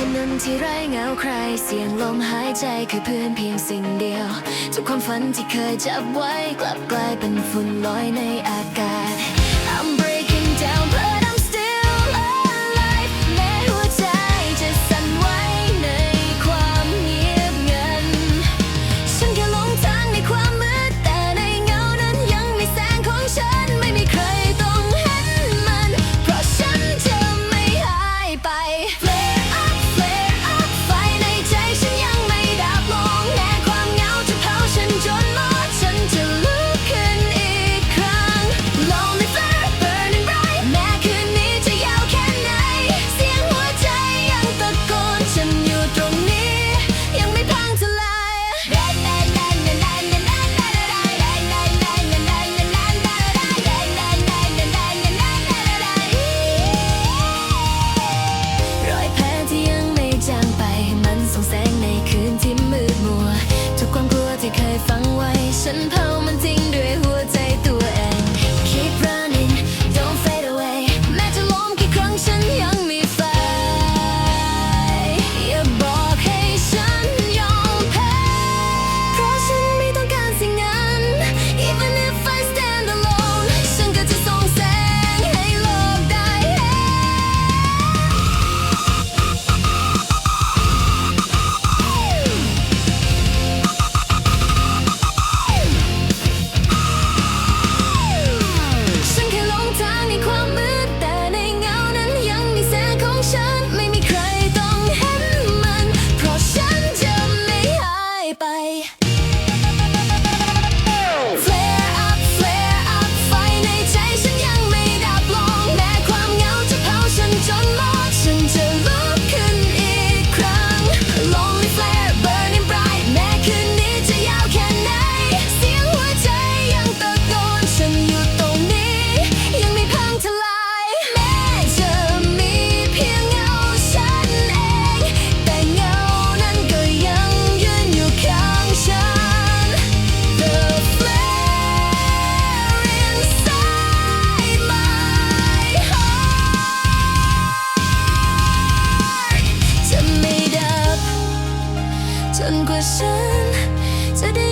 ถนนที่ไร้เงาใคร เสียงลมหายใจคือเพื่อนเพียงสิ่งเดียว ทุกความฝันที่เคยจับไว้ กลับกลายเป็นฝุ่นลอยในอากาศ ฟังไว้ ฉันเผามันทิ้งด้วยหัวใจ I 转过身在别